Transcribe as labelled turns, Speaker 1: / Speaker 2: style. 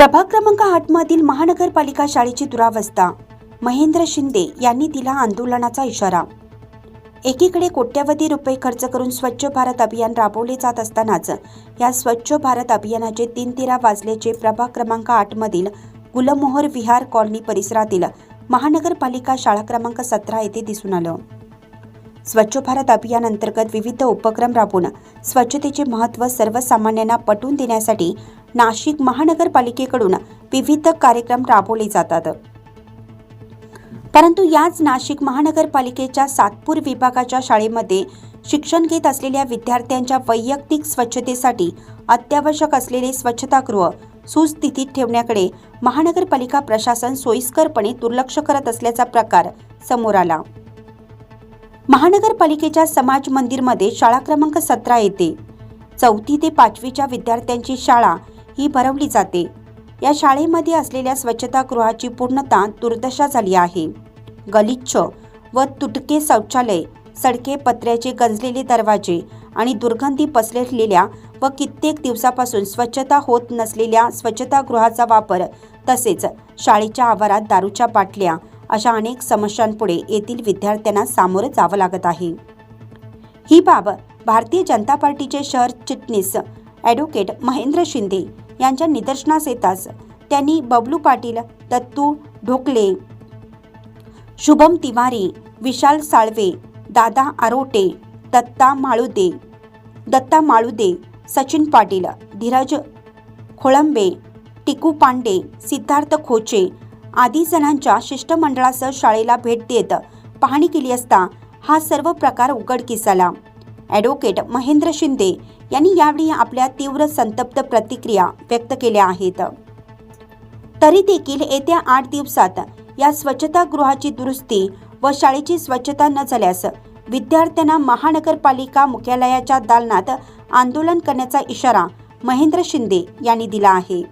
Speaker 1: प्रभाग क्रमांक आठमधील महानगरपालिका शाळेची दुरावस्था. महेंद्र शिंदे यांनी दिला आंदोलनाचा इशारा. एकीकडे कोट्यवधी रुपये खर्च करून स्वच्छ भारत अभियान राबवले जात असतानाच या स्वच्छ भारत अभियानाचे तीन तेरा वाजल्याचे प्रभाग क्रमांक आठमधील गुलमोहर विहार कॉलनी परिसरातील महानगरपालिका शाळा क्रमांक सतरा येथे दिसून आलं. स्वच्छ भारत अभियान अंतर्गत विविध उपक्रम राबवून स्वच्छतेचे महत्त्व सर्वसामान्यांना पटवून देण्यासाठी नाशिक महानगरपालिकेकडून विविध कार्यक्रम राबवले जातात. परंतु याच नाशिक महानगरपालिकेच्या सातपूर विभागाच्या शाळेमध्ये शिक्षण घेत असलेल्या विद्यार्थ्यांच्या वैयक्तिक स्वच्छतेसाठी अत्यावश्यक असलेले स्वच्छतागृह सुस्थितीत ठेवण्याकडे महानगरपालिका प्रशासन सोयीस्करपणे दुर्लक्ष करत असल्याचा प्रकार समोर आला. महानगरपालिकेच्या समाज मंदिरमध्ये शाळा क्रमांक सतरा येते. चौथी ते पाचवीच्या विद्यार्थ्यांची शाळा ही भरवली जाते. या शाळेमध्ये असलेल्या स्वच्छतागृहाची पूर्णता दुर्दशा झाली आहे. गलिच्छ व तुटके शौचालय सडके पत्र्याचे गंजलेले दरवाजे आणि दुर्गंधी पसरलेल्या व कित्येक दिवसापासून स्वच्छता होत नसलेल्या स्वच्छतागृहाचा वापर तसेच शाळेच्या आवारात दारूच्या बाटल्या अशा अनेक समस्यांपुढे येथील विद्यार्थ्यांना सामोरं जावं लागत आहे. ही बाब भारतीय जनता पार्टीचे शहर चिटणीस ॲडव्होकेट महेंद्र शिंदे यांच्या निदर्शनास येताच त्यांनी बबलू पाटील दत्तू ढोकले शुभम तिवारी विशाल साळवे दादा आरोटे दत्ता माळुदे दत्ता माळुदे सचिन पाटील धीरज खोळंबे टिकू पांडे सिद्धार्थ खोचे आदी जणांच्या शिष्टमंडळासह शाळेला भेट देत पाहणी केली असता हा सर्व प्रकार उघडकीस आला ॲडव्होकेट महेंद्र शिंदे यांनी यावेळी आपल्या तीव्र संतप्त प्रतिक्रिया व्यक्त केल्या आहेत. तरी देखील येत्या आठ दिवसात या स्वच्छतागृहाची दुरुस्ती व शाळेची स्वच्छता न झाल्यास विद्यार्थ्यांना महानगरपालिका मुख्यालयाच्या दालनात आंदोलन करण्याचा इशारा महेंद्र शिंदे यांनी दिला आहे.